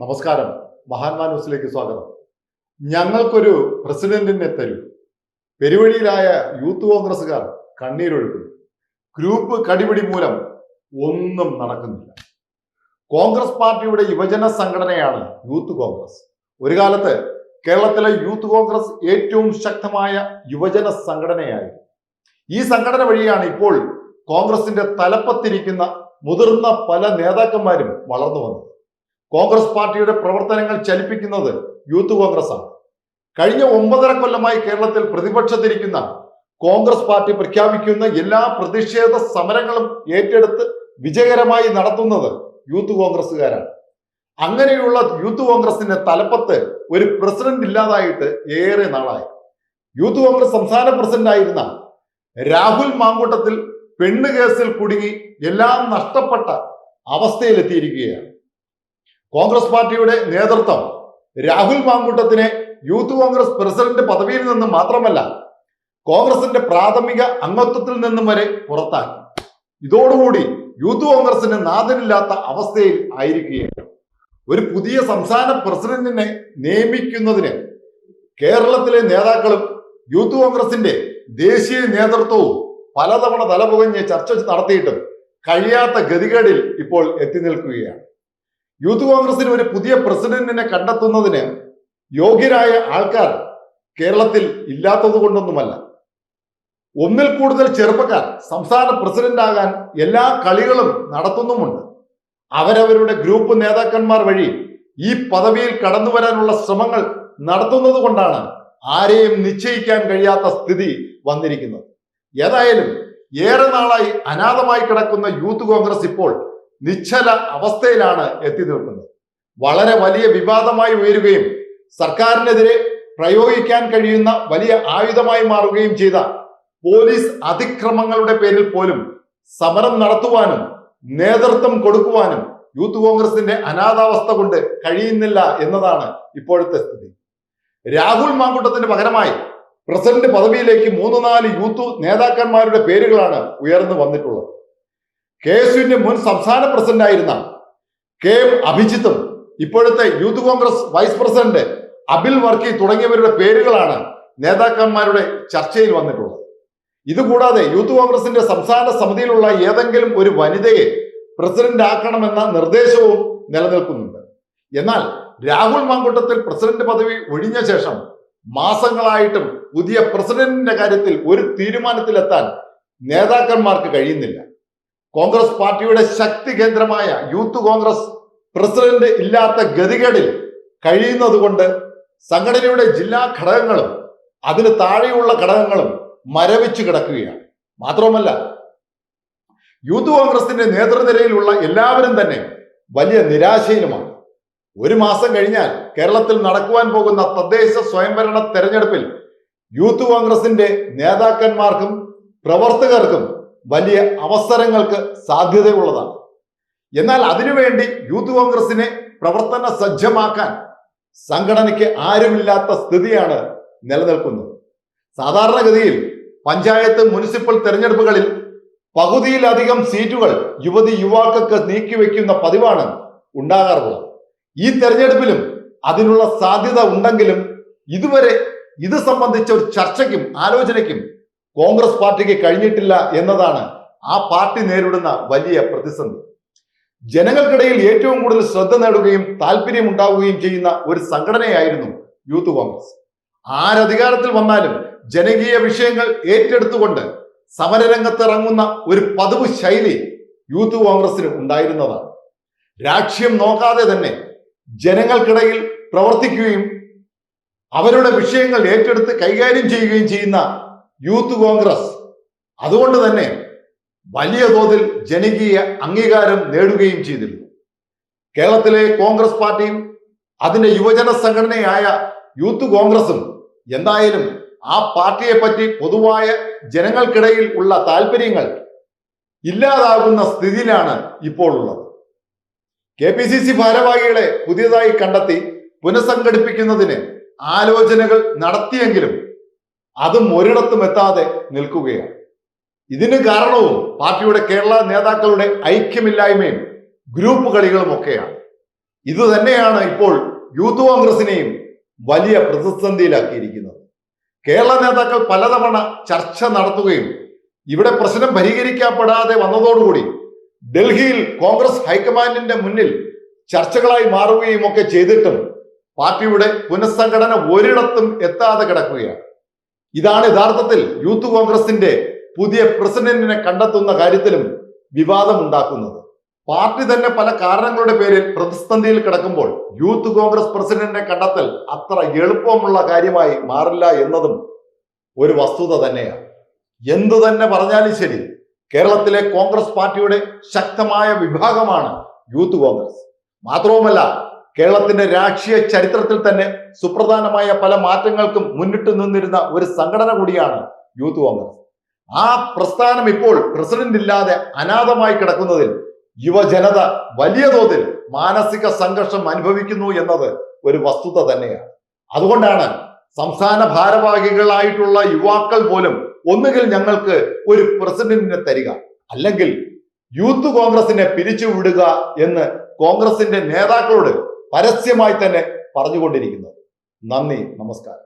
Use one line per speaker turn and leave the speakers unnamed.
നമസ്കാരം. മഹാന്മാ ന്യൂസിലേക്ക് സ്വാഗതം. ഞങ്ങൾക്കൊരു പ്രസിഡന്റിനെ തരൂ. പെരുവഴിയിലായ യൂത്ത് കോൺഗ്രസ്സുകാർ കണ്ണീരൊഴുക്കുന്നു ഗ്രൂപ്പ് കടിപിടി മൂലം ഒന്നും നടക്കുന്നില്ല. കോൺഗ്രസ് പാർട്ടിയുടെ യുവജന സംഘടനയാണ് യൂത്ത് കോൺഗ്രസ്. ഒരു കാലത്ത് കേരളത്തിലെ യൂത്ത് കോൺഗ്രസ് ഏറ്റവും ശക്തമായ യുവജന സംഘടനയായിരുന്നു. ഈ സംഘടന വഴിയാണ് ഇപ്പോൾ കോൺഗ്രസിന്റെ തലപ്പത്തിരിക്കുന്ന മുതിർന്ന പല നേതാക്കന്മാരും വളർന്നു വന്നത്. കോൺഗ്രസ് പാർട്ടിയുടെ പ്രവർത്തനങ്ങൾ ചലിപ്പിക്കുന്നത് യൂത്ത് കോൺഗ്രസ് ആണ് കഴിഞ്ഞ ഒമ്പതര കൊല്ലമായി കേരളത്തിൽ പ്രതിപക്ഷത്തിരിക്കുന്ന കോൺഗ്രസ് പാർട്ടി പ്രഖ്യാപിക്കുന്ന എല്ലാ പ്രതിഷേധ സമരങ്ങളും ഏറ്റെടുത്ത് വിജയകരമായി നടത്തുന്നത് യൂത്ത് കോൺഗ്രസ്സുകാരാണ്. അങ്ങനെയുള്ള യൂത്ത് കോൺഗ്രസിന്റെ തലപ്പത്ത് ഒരു പ്രസിഡന്റ് ഇല്ലാതായിട്ട് ഏറെ നാളായി. യൂത്ത് കോൺഗ്രസ് സംസ്ഥാന പ്രസിഡന്റ് ആയിരുന്ന രാഹുൽ മാങ്കൂട്ടത്തിൽ പെണ്ണ് കേസിൽ കുടുങ്ങി എല്ലാം നഷ്ടപ്പെട്ട അവസ്ഥയിലെത്തിയിരിക്കുകയാണ്. കോൺഗ്രസ് പാർട്ടിയുടെ നേതൃത്വം രാഹുൽ മാങ്കൂട്ടത്തിനെ യൂത്ത് കോൺഗ്രസ് പ്രസിഡന്റ് പദവിയിൽ നിന്നും മാത്രമല്ല കോൺഗ്രസിന്റെ പ്രാഥമിക അംഗത്വത്തിൽ നിന്നും വരെ പുറത്താക്കി. ഇതോടുകൂടി യൂത്ത് കോൺഗ്രസിന് നാഥനില്ലാത്ത അവസ്ഥയിൽ ആയിരിക്കുകയാണ്. ഒരു പുതിയ സംസ്ഥാന പ്രസിഡന്റിനെ നിയമിക്കുന്നതിന് കേരളത്തിലെ നേതാക്കളും യൂത്ത് കോൺഗ്രസിന്റെ ദേശീയ നേതൃത്വവും പലതവണ തലപുകഞ്ഞ് ചർച്ച നടത്തിയിട്ടും കഴിയാത്ത ഗതികേടിൽ ഇപ്പോൾ എത്തി നിൽക്കുകയാണ്. യൂത്ത് കോൺഗ്രസിന് ഒരു പുതിയ പ്രസിഡന്റിനെ കണ്ടെത്തുന്നതിന് യോഗ്യരായ ആൾക്കാർ കേരളത്തിൽ ഇല്ലാത്തത് കൊണ്ടൊന്നുമല്ല. ഒന്നിൽ കൂടുതൽ ചെറുപ്പക്കാർ സംസ്ഥാന പ്രസിഡന്റ് ആകാൻ എല്ലാ കളികളും നടത്തുന്നുമുണ്ട്. അവരവരുടെ ഗ്രൂപ്പ് നേതാക്കന്മാർ വഴി ഈ പദവിയിൽ കടന്നു വരാനുള്ള ശ്രമങ്ങൾ നടത്തുന്നത് കൊണ്ടാണ് ആരെയും നിശ്ചയിക്കാൻ കഴിയാത്ത സ്ഥിതി വന്നിരിക്കുന്നത്. ഏതായാലും ഏറെ നാളായി അനാഥമായി കിടക്കുന്ന യൂത്ത് കോൺഗ്രസ് ഇപ്പോൾ നിശ്ചല അവസ്ഥയിലാണ് എത്തി നിൽക്കുന്നത്. വളരെ വലിയ വിവാദമായി ഉയരുകയും സർക്കാരിനെതിരെ പ്രയോഗിക്കാൻ കഴിയുന്ന വലിയ ആയുധമായി മാറുകയും ചെയ്ത പോലീസ് അതിക്രമങ്ങളുടെ പേരിൽ പോലും സമരം നടത്തുവാനും നേതൃത്വം കൊടുക്കുവാനും യൂത്ത് കോൺഗ്രസിന്റെ അനാഥാവസ്ഥ കൊണ്ട് കഴിയുന്നില്ല എന്നതാണ് ഇപ്പോഴത്തെ സ്ഥിതി. രാഹുൽ മാങ്കൂട്ടത്തിന് പകരമായി പ്രസിഡന്റ് പദവിയിലേക്ക് മൂന്ന് നാല് യൂത്ത് നേതാക്കന്മാരുടെ പേരുകളാണ് ഉയർന്നു വന്നിട്ടുള്ളത്. കെ എസ് യുവിന്റെ മുൻ സംസ്ഥാന പ്രസിഡന്റ് ആയിരുന്ന കെ എം അഭിജിത്തും ഇപ്പോഴത്തെ youth Congress vice president Abil Varkey തുടങ്ങിയവരുടെ പേരുകളാണ് നേതാക്കന്മാരുടെ ചർച്ചയിൽ വന്നിട്ടുള്ളത്. ഇതുകൂടാതെ യൂത്ത് കോൺഗ്രസിന്റെ സംസ്ഥാന സമിതിയിലുള്ള ഏതെങ്കിലും ഒരു വനിതയെ പ്രസിഡന്റ് ആക്കണമെന്ന നിർദ്ദേശവും നിലനിൽക്കുന്നുണ്ട്. എന്നാൽ രാഹുൽ മാങ്കൂട്ടത്തിൽ പ്രസിഡന്റ് പദവി ഒഴിഞ്ഞ ശേഷം മാസങ്ങളായിട്ടും പുതിയ പ്രസിഡന്റിന്റെ കാര്യത്തിൽ ഒരു തീരുമാനത്തിലെത്താൻ നേതാക്കന്മാർക്ക് കഴിയുന്നില്ല. കോൺഗ്രസ് പാർട്ടിയുടെ ശക്തി കേന്ദ്രമായ യൂത്ത് കോൺഗ്രസ് പ്രസിഡന്റ് ഇല്ലാത്ത ഗതികേടിൽ കഴിയുന്നതുകൊണ്ട് സംഘടനയുടെ ജില്ലാ ഘടകങ്ങളും അതിന് താഴെയുള്ള ഘടകങ്ങളും മരവിച്ചു കിടക്കുകയാണ്. മാത്രവുമല്ല യൂത്ത് കോൺഗ്രസിന്റെ നേതൃനിരയിലുള്ള എല്ലാവരും തന്നെ വലിയ നിരാശയിലുമാണ്. ഒരു മാസം കഴിഞ്ഞാൽ കേരളത്തിൽ നടക്കുവാൻ പോകുന്ന തദ്ദേശ സ്വയംഭരണ തെരഞ്ഞെടുപ്പിൽ യൂത്ത് കോൺഗ്രസിന്റെ നേതാക്കന്മാർക്കും പ്രവർത്തകർക്കും വലിയ അവസരങ്ങൾക്ക് സാധ്യതയുള്ളതാണ്. എന്നാൽ അതിനുവേണ്ടി യൂത്ത് കോൺഗ്രസിനെ പ്രവർത്തന സജ്ജമാക്കാൻ സംഘടനയ്ക്ക് ആരുമില്ലാത്ത സ്ഥിതിയാണ് നിലനിൽക്കുന്നത്. സാധാരണഗതിയിൽ പഞ്ചായത്ത് മുനിസിപ്പൽ തെരഞ്ഞെടുപ്പുകളിൽ പകുതിയിലധികം സീറ്റുകൾ യുവതി യുവാക്കൾക്ക് നീക്കിവെക്കുന്ന പതിവാണ് ഉണ്ടാകാറുള്ളത്. ഈ തെരഞ്ഞെടുപ്പിലും അതിനുള്ള സാധ്യത ഉണ്ടെങ്കിലും ഇതുവരെ ഇത് സംബന്ധിച്ച ഒരു ചർച്ചയ്ക്കും ആലോചനയ്ക്കും കോൺഗ്രസ് പാർട്ടിക്ക് കഴിഞ്ഞിട്ടില്ല എന്നതാണ് ആ പാർട്ടി നേരിടുന്ന വലിയ പ്രതിസന്ധി. ജനങ്ങൾക്കിടയിൽ ഏറ്റവും കൂടുതൽ ശ്രദ്ധ നേടുകയും താല്പര്യം ഉണ്ടാവുകയും ചെയ്യുന്ന ഒരു സംഘടനയായിരുന്നു യൂത്ത് കോൺഗ്രസ്. ആരധികാരത്തിൽ വന്നാലും ജനകീയ വിഷയങ്ങൾ ഏറ്റെടുത്തുകൊണ്ട് സമരരംഗത്ത് ഇറങ്ങുന്ന ഒരു പതിവ് ശൈലി യൂത്ത് കോൺഗ്രസിന് ഉണ്ടായിരുന്നതാണ്. രാഷ്ട്രീയം നോക്കാതെ തന്നെ ജനങ്ങൾക്കിടയിൽ പ്രവർത്തിക്കുകയും അവരുടെ വിഷയങ്ങൾ ഏറ്റെടുത്ത് കൈകാര്യം ചെയ്യുകയും ചെയ്യുന്ന യൂത്ത് കോൺഗ്രസ്. അതുകൊണ്ട് തന്നെ വലിയ തോതിൽ ജനകീയ അംഗീകാരം നേടുകയും ചെയ്തിരുന്നു. കേരളത്തിലെ കോൺഗ്രസ് പാർട്ടിയും അതിന്റെ യുവജന സംഘടനയായ യൂത്ത് കോൺഗ്രസും എന്തായാലും ആ പാർട്ടിയെ പറ്റി പൊതുവായ ജനങ്ങൾക്കിടയിൽ ഉള്ള താല്പര്യങ്ങൾ ഇല്ലാതാകുന്ന സ്ഥിതിയിലാണ് ഇപ്പോൾ ഉള്ളത്. കെ പി സി സി ഭാരവാഹികളെ പുതിയതായി കണ്ടെത്തി പുനഃസംഘടിപ്പിക്കുന്നതിന് ആലോചനകൾ നടത്തിയെങ്കിലും അതും ഒരിടത്തും എത്താതെ നിൽക്കുകയാണ്. ഇതിന് കാരണവും പാർട്ടിയുടെ കേരള നേതാക്കളുടെ ഐക്യമില്ലായ്മയും ഗ്രൂപ്പ് കളികളും ഒക്കെയാണ്. ഇത് തന്നെയാണ് ഇപ്പോൾ യൂത്ത് കോൺഗ്രസിനെയും വലിയ പ്രതിസന്ധിയിലാക്കിയിരിക്കുന്നത്. കേരള നേതാക്കൾ പലതവണ ചർച്ച നടത്തുകയും ഇവിടെ പ്രശ്നം പരിഹരിക്കപ്പെടാതെ വന്നതോടുകൂടി ഡൽഹിയിൽ കോൺഗ്രസ് ഹൈക്കമാൻഡിന്റെ മുന്നിൽ ചർച്ചകളായി മാറുകയും ഒക്കെ ചെയ്തിട്ടും പാർട്ടിയുടെ പുനഃസംഘടന ഒരിടത്തും എത്താതെ കിടക്കുകയാണ്. ഇതാണ് യഥാർത്ഥത്തിൽ യൂത്ത് കോൺഗ്രസിന്റെ പുതിയ പ്രസിഡന്റിനെ കണ്ടെത്തുന്ന കാര്യത്തിലും വിവാദമുണ്ടാക്കുന്നത്. പാർട്ടി തന്നെ പല കാരണങ്ങളുടെ പേരിൽ പ്രതിസന്ധിയിൽ കിടക്കുമ്പോൾ യൂത്ത് കോൺഗ്രസ് പ്രസിഡന്റിനെ കണ്ടെത്തൽ അത്ര എളുപ്പമുള്ള കാര്യമായി മാറില്ല എന്നതും ഒരു വസ്തുത തന്നെയാണ്. എന്തു തന്നെ പറഞ്ഞാലും ശരി കേരളത്തിലെ കോൺഗ്രസ് പാർട്ടിയുടെ ശക്തമായ വിഭാഗമാണ് യൂത്ത് കോൺഗ്രസ്. മാത്രവുമല്ല കേരളത്തിന്റെ രാഷ്ട്രീയ ചരിത്രത്തിൽ തന്നെ സുപ്രധാനമായ പല മാറ്റങ്ങൾക്കും മുന്നിട്ട് നിന്നിരുന്ന ഒരു സംഘടന കൂടിയാണ് യൂത്ത് കോൺഗ്രസ്. ആ പ്രസ്ഥാനം ഇപ്പോൾ പ്രസിഡന്റ് ഇല്ലാതെ അനാഥമായി കിടക്കുന്നതിൽ യുവജനത വലിയ തോതിൽ മാനസിക സംഘർഷം അനുഭവിക്കുന്നു എന്നത് ഒരു വസ്തുത തന്നെയാണ്. അതുകൊണ്ടാണ് സംസ്ഥാന ഭാരവാഹികളായിട്ടുള്ള യുവാക്കൾ പോലും ഒന്നുകിൽ ഞങ്ങൾക്ക് ഒരു പ്രസിഡന്റിനെ തരിക അല്ലെങ്കിൽ യൂത്ത് കോൺഗ്രസിനെ പിരിച്ചുവിടുക എന്ന് കോൺഗ്രസിന്റെ നേതാക്കളോട് പരസ്യമായി തന്നെ പറഞ്ഞുകൊണ്ടിരിക്കുന്നത്. നന്ദി നമസ്കാരം.